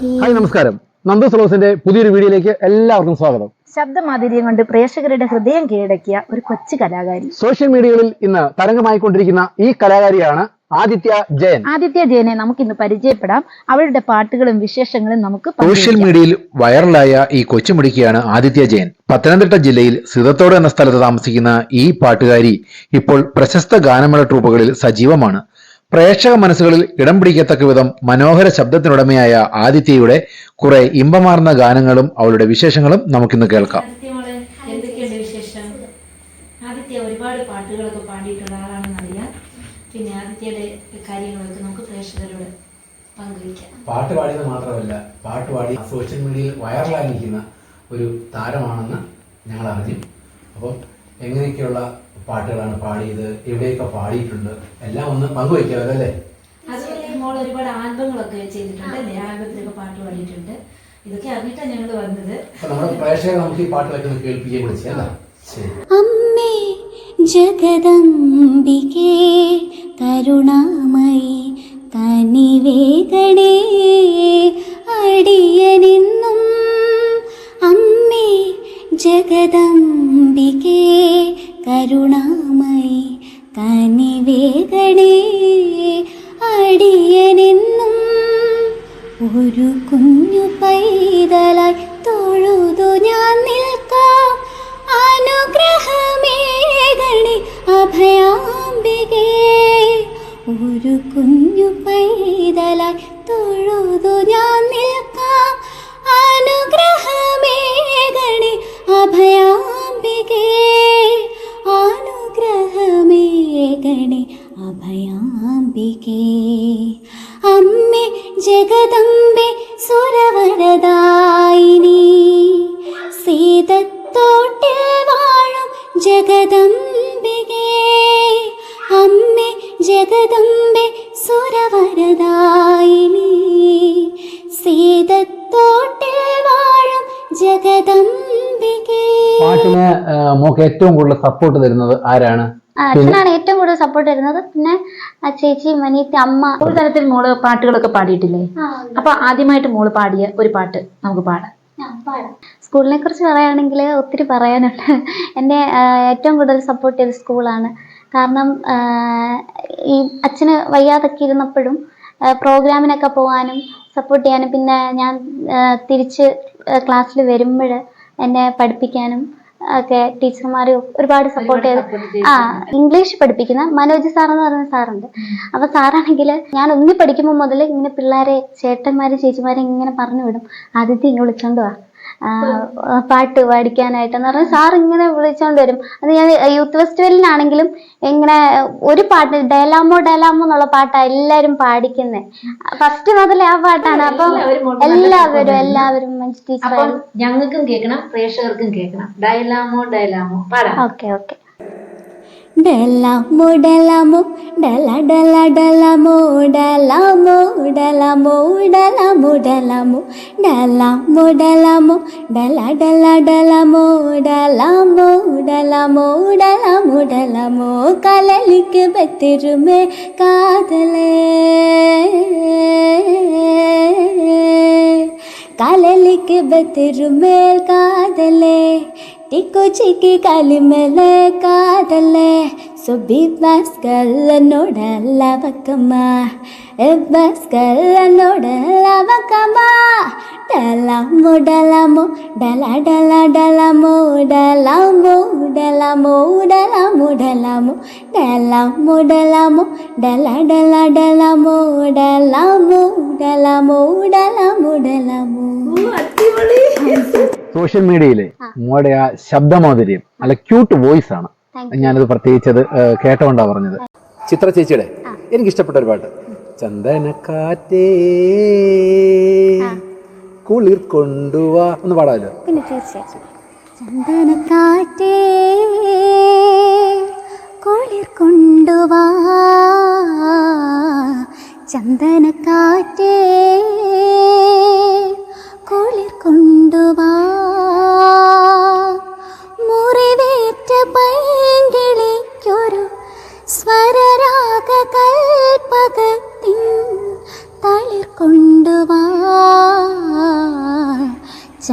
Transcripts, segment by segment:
Hi നമസ്കാരം. നന്ദു സലോസിന്റെ പുതിയൊരു വീഡിയോയിലേക്ക് എല്ലാവർക്കും സ്വാഗതം. ശബ്ദമാധുര്യം കൊണ്ട് പ്രേക്ഷകരുടെ ഹൃദയം കീഴടക്കിയ ഒരു കൊച്ചു കലാകാരി. സോഷ്യൽ മീഡിയകളിൽ ഇന്ന് തരംഗമായിക്കൊണ്ടിരിക്കുന്ന ഈ കലാകാരിയാണ് ആദിത്യ ജയൻ. ആദിത്യ ജയനെ നമുക്ക് ഇന്ന് പരിചയപ്പെടാം. അവരുടെ പാട്ടുകളും വിശേഷങ്ങളും നമുക്ക് സോഷ്യൽ മീഡിയയിൽ വൈറലായ ഈ കൊച്ചുമുടിക്കിയാണ് ആദിത്യ ജയൻ. പത്തനംതിട്ട ജില്ലയിൽ സിതത്തോട് എന്ന സ്ഥലത്ത് താമസിക്കുന്ന ഈ പാട്ടുകാരി ഇപ്പോൾ പ്രശസ്ത ഗാനമേള ട്രൂപ്പുകളിൽ സജീവമാണ്. പ്രേക്ഷക മനസ്സുകളിൽ ഇടം പിടിക്കത്തക്ക വിധം മനോഹര ശബ്ദത്തിനുടമയായ ആദിത്യയുടെ കുറെ ഇമ്പമാർന്ന ഗാനങ്ങളും അവളുടെ വിശേഷങ്ങളും നമുക്കിന്ന് കേൾക്കാം. ആദിത്യ ഒരുപാട് പാട്ടുകളൊക്കെ പാടിയിട്ടുള്ള പിന്നെ ആദിത്യയുടെ കാര്യങ്ങളൊക്കെ നമുക്ക് പ്രേക്ഷകരോട് പങ്കുവയ്ക്കാം. പാട്ട് പാടിയത് മാത്രമല്ല പാട്ട് പാടി സോഷ്യൽ മീഡിയയിൽ വൈറലായി നിൽക്കുന്ന ഒരു താരമാണെന്ന് ഞങ്ങൾ അറിഞ്ഞു. അപ്പം എങ്ങനെയൊക്കെയുള്ള പാട്ടുകളാണ് പാടിയത്? എവിടെയൊക്കെ പാടിയിട്ടുണ്ട്? എല്ലാം ഒന്ന് പങ്കുവയ്ക്കാം അല്ലേ? അതുപോലെ മോൾ ഒരുപാട് ആൽബങ്ങളൊക്കെ ചെയ്തിട്ടുണ്ട്. അല്ലേ ആൽബത്തിലൊക്കെ പാട്ട് പാടിയിട്ടുണ്ട്. ഇതൊക്കെ അറിഞ്ഞിട്ടാണ് ഞങ്ങൾ വന്നത്. നമ്മുടെ പ്രേക്ഷകർ നമുക്ക് ഈ പാട്ടുകളൊക്കെ ഒന്ന് കേൾപ്പിക്കുകയും ശരി. അമ്മേ ജഗദംബികേ കരുണാമയി തനിവേദനേ അടിയനിന്നും അമ്മേ ജഗദംബികേ കരുണാമയി കനിവേകണേ അടിയനെന്നും ഒരു കുഞ്ഞു പൈതലായി തൊഴുതു ഞാൻ നിൽക്കാം. അനുഗ്രഹമേകണി അഭയാംബികേ. ഒരു കുഞ്ഞു പൈതലായി തൊഴുതു ഞാൻ നിൽക്കാം. അനുഗ്രഹമേകണി അഭയാംബികേ. അനുഗ്രഹമേകണി അഭയാംബികേ. അമ്മേ ജഗദംബെ സുരവരദായിനി. സീതത്തോട്ടിൽ വാഴും ജഗദംബികേ. അമ്മേ ജഗദംബെ സുരവരദായിനി. സീതത്തോട്ടിൽ വാഴും ജഗദംബികേ. പാട്ടിന് മോക്ക് ഏറ്റവും കൂടുതൽ സപ്പോർട്ട് തരുന്നത് ആരാണ്? അച്ഛനാണ് ഏറ്റവും കൂടുതൽ സപ്പോർട്ട് തരുന്നത് പിന്നെ ആ ചേച്ചി മനീത്തി അമ്മ. ഒരു തരത്തിൽ മോൾ പാട്ടുകളൊക്കെ പാടിയിട്ടില്ലേ? അപ്പൊ ആദ്യമായിട്ട് മോൾ പാടിയ ഒരു പാട്ട് നമുക്ക് പാടാം. സ്കൂളിനെ കുറിച്ച് പറയുകയാണെങ്കിൽ ഒത്തിരി പറയാനുണ്ട്. എന്നെ ഏറ്റവും കൂടുതൽ സപ്പോർട്ട് ചെയ്ത സ്കൂളാണ്. കാരണം ഈ അച്ഛന് വയ്യാതൊക്കെ ഇരുന്നപ്പോഴും പ്രോഗ്രാമിനൊക്കെ പോകാനും സപ്പോർട്ട് ചെയ്യാനും പിന്നെ ഞാൻ തിരിച്ച് ക്ലാസ്സിൽ വരുമ്പോൾ എന്നെ പഠിപ്പിക്കാനും ഒക്കെ ടീച്ചർമാര് ഒരുപാട് സപ്പോർട്ട് ചെയ്ത്. ആ ഇംഗ്ലീഷ് പഠിപ്പിക്കുന്ന മനോജ് സാർ എന്ന് പറയുന്ന സാറുണ്ട്. അപ്പൊ സാറാണെങ്കിൽ ഞാൻ ഒന്നി പഠിക്കുമ്പോൾ മുതൽ ഇങ്ങനെ പിള്ളേരെ ചേട്ടന്മാരും ചേച്ചിമാരെ ഇങ്ങനെ പറഞ്ഞു വിടും. ആദ്യത്തെ ഇങ്ങനെ വിളിച്ചോണ്ട് വാ. പാട്ട് പഠിക്കാനായിട്ടെന്ന് പറഞ്ഞാൽ സാർ ഇങ്ങനെ വിളിച്ചോണ്ട് വരും. അത് ഞാൻ യൂത്ത് ഫെസ്റ്റിവലിനാണെങ്കിലും ഇങ്ങനെ ഒരു പാട്ട് ഡയലാമോ ഡയലാമോ എന്നുള്ള പാട്ടാണ് എല്ലാവരും പാടിക്കുന്നത് ഫസ്റ്റ് മുതലേ ആ പാട്ടാണ്. അപ്പൊ എല്ലാവരും എല്ലാവരും ഞങ്ങൾക്കും കേൾക്കണം പ്രേക്ഷകർക്കും കേൾക്കണം. ഡയലാമോ ഡയലാമോ പാടാം. Okay okay. డల మొడలము డల డల డల మోడల మోడల మోడల మొడలము డల మొడలము డల డల డల మోడల మోడల మోడల మొడలము కలలికి బెత్తిరుమే కాదలే. கலலுக்கு பத்திருமேல் காதலே ಟಿಕ್ಕು ಕಲಿಮೆಲ ಕಾದಲೆ ಸುಬ್ಬಿ ಬಾಸ್ಕಲ್ಲ ನೋಡಲ್ಲ ಬಕ್ಕಮ್ಮ ಬಾಸ್ಕಲ್ಲ ನೋಡಲ್ಲ ಬಕ್ಕಮ್ಮ ಡಲಮೋ ಡಲಮೋ ಡಲ ಡಲ ಡಲಮೋ ಡಲಮೋ ಡಲಮೋ ಡಲಮೋ ಡಲಮೋ ಡಲಮೋ ಡಲಮೋ ಡಲ ಡಲ ಡಲಮೋ ಡಲಮೋ ಡಲಮೋ ಡಲಮೋ ಡಲಮೋ സോഷ്യൽ മീഡിയയിലെ മോടെ ആ ശബ്ദമാധുര്യം അല്ല ക്യൂട്ട് വോയിസ് ആണ്. ഞാനത് പ്രത്യേകിച്ചത് കേട്ടോണ്ടാ പറഞ്ഞത്. ചിത്ര ചേച്ചിയുടെ എനിക്ക് ഇഷ്ടപ്പെട്ട ഒരു പാട്ട്. ചന്ദനക്കാറ്റേ കുളിർ കൊണ്ടുവാ. ഒന്ന് പാടാമല്ലോ. പിന്നെ തീർച്ചയായും ചന്ദനക്കാറ്റേ കുളിർ കൊണ്ടുവാ. ചന്ദനക്കാറ്റേ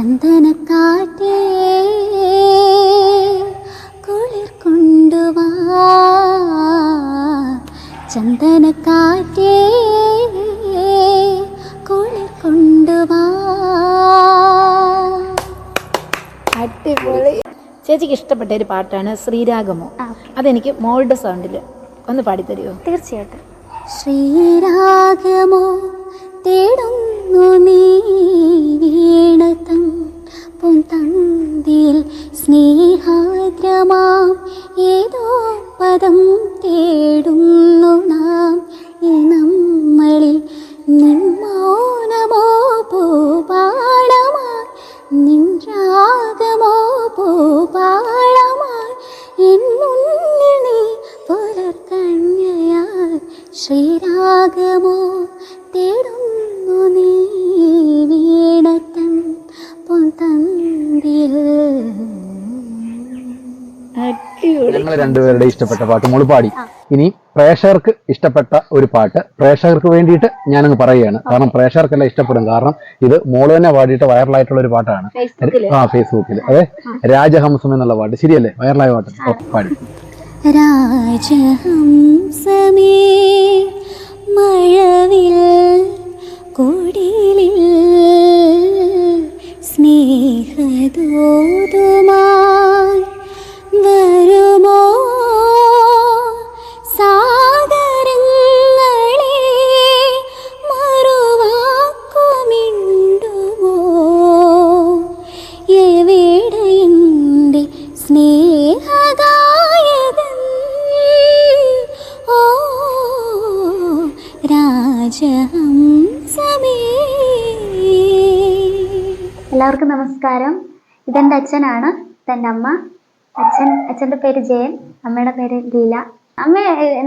ചന്ദനക്കാറ്റേ കുളിർ കൊണ്ടുവാ. ചന്ദനക്കാറ്റേ കുളിർ കൊണ്ടുവാ. അടിപൊളി. ചേച്ചിക്ക് ഇഷ്ടപ്പെട്ട ഒരു പാട്ടാണ് ശ്രീരാഗമോ. അതെനിക്ക് മോളുടെ സൗണ്ടിൽ ഒന്ന് പാടിത്തരുമോ തീർച്ചയായിട്ടും. ശ്രീരാഗമോ തേടുന്നു നീ വീണതൻ പൊന്തന്തിൽ സ്നേഹാദ്രമാം. ഏതോ പദം തേടുന്നു നാം. ഈ നമ്മളിൽ നിന്മൗനമോ പൂപാളമായി നിൻരാഗമോ പൂപാളമായി എൻ മുന്നിൽ നീ പുലർക്കന്യയാൽ ശ്രീരാഗമോ തേടുന്നു ഞങ്ങൾ രണ്ടുപേരുടെ ഇഷ്ടപ്പെട്ട പാട്ട് മോൾ പാടി. ഇനി പ്രേക്ഷകർക്ക് ഇഷ്ടപ്പെട്ട ഒരു പാട്ട്. പ്രേക്ഷകർക്ക് വേണ്ടിയിട്ട് ഞാനങ്ങ് പറയുകയാണ്. കാരണം പ്രേക്ഷകർക്കെല്ലാം ഇഷ്ടപ്പെടും. കാരണം ഇത് മോൾ തന്നെ പാടിയിട്ട് വൈറലായിട്ടുള്ള ഒരു പാട്ടാണ്. ആ ഫേസ്ബുക്കിൽ അതെ? രാജഹംസം എന്നുള്ള പാട്ട്. ശരിയല്ലേ? വൈറലായ പാട്ട്. പാടി. രാജഹംസമേ മഴവിൽ എല്ലാവർക്കും നമസ്കാരം. ഇതെന്റെ അച്ഛനാണ്. ഇതെന്റെ അമ്മ അച്ഛൻ അച്ഛന്റെ പേര് ജയൻ. അമ്മയുടെ പേര് ലീല. അമ്മ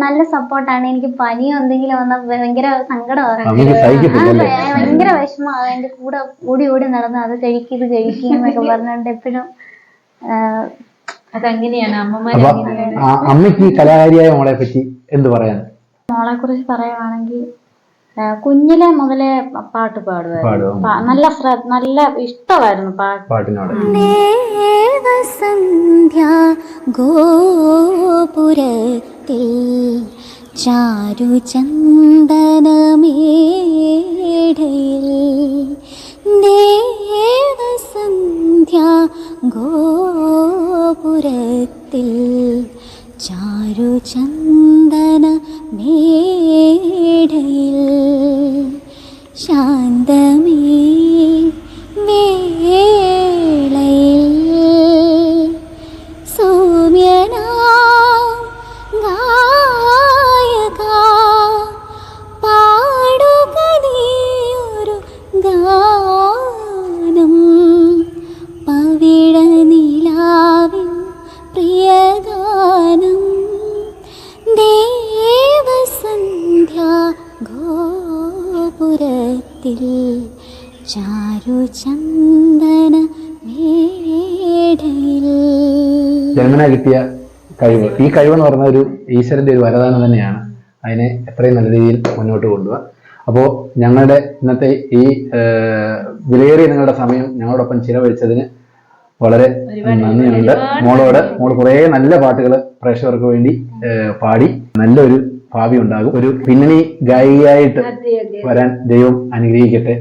നല്ല സപ്പോർട്ടാണ്. എനിക്ക് പനിയോ എന്തെങ്കിലും വന്ന ഭയങ്കര സങ്കടമാണ്. ഭയങ്കര വിഷമമാണ്. എന്റെ കൂടെ ഓടി ഓടി നടന്ന് അത് കഴിക്കും ഇത് കഴിക്കും എന്നൊക്കെ പറഞ്ഞുകൊണ്ട് എപ്പോഴും അതങ്ങനെയാണ്? അമ്മമാര് അമ്മയ്ക്ക് കലാകാരിയായ മോളെ പറ്റി എന്ത് പറയാൻ? മോളെ കുറിച്ച് പറയുവാണെങ്കിൽ കുഞ്ഞിലെ മുതലേ പാട്ട് പാടുമായിരുന്നു നല്ല ശ്രദ്ധ നല്ല ഇഷ്ടമായിരുന്നു പാട്ട് പാട്ടിനോട്. ദേവസന്ധ്യ ഗോപുരത്തിൽ ചാരു ചന്ദനമേടയിൽ. ദേവസന്ധ്യ ഗോപുരത്തിൽ ചാരു ചന്ദന മേടയിൽ ശാന്തമേ ജന്മന കിട്ടിയ കഴിവ്. ഈ കഴിവ് എന്ന് പറഞ്ഞ ഒരു ഈശ്വരന്റെ ഒരു വരദാനം തന്നെയാണ് അതിനെ എത്രയും നല്ല രീതിയിൽ മുന്നോട്ട് കൊണ്ടുപോകുക അപ്പോൾ ഞങ്ങളുടെ ഇന്നത്തെ ഈ വിലയേറിയ നിങ്ങളുടെ സമയം ഞങ്ങളോടൊപ്പം ചിലവഴിച്ചതിന് വളരെ നന്ദിയുണ്ട്. മോളോട് മോൾ കുറേ നല്ല പാട്ടുകൾ പ്രേക്ഷകർക്ക് വേണ്ടി പാടി നല്ലൊരു ഭാവി ഉണ്ടാകും. ഒരു പിന്നണി ഗായികയായിട്ട് വരാൻ ദൈവം അനുഗ്രഹിക്കട്ടെ.